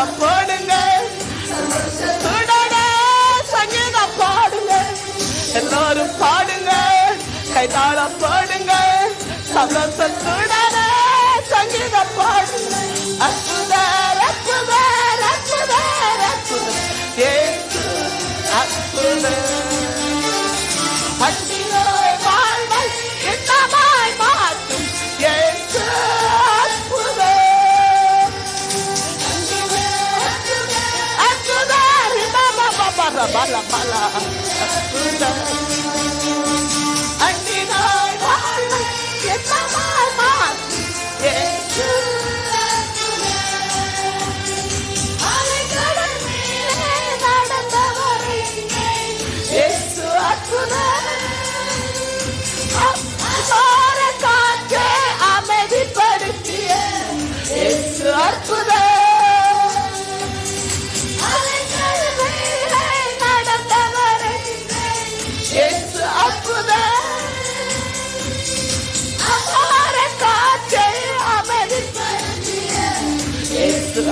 சங்கீதம் போடுங்க. சங்கீதம் பாடுங்க. எல்லாரும் பாடுங்க. கைதாள பாடுங்க. சந்தோஷத்துடனே சங்கீதம் பாடுங்க. Dada.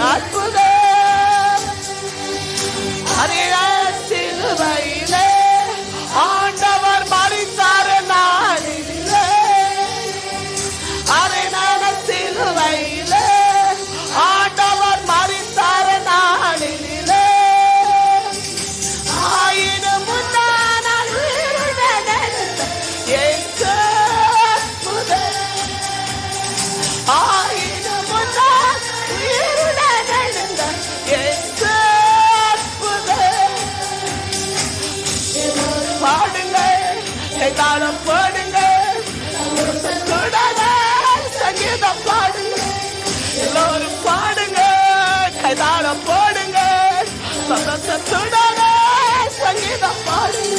아프네. 아리라 தாளம் போடுங்க. சங்கீதம் பாடுங்க. எல்லோரும் பாடுங்க கைதாளம் போடுங்க. சந்தோஷத்துடனே சங்கீதம் பாடுங்க.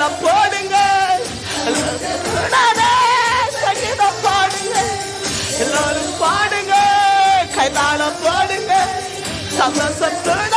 சங்கீதம் போடுங்க சங்கீதம் பாடுங்க எல்லாரும் பாடுங்க கைதாளம் பாடுங்க சந்தோஷத்தோட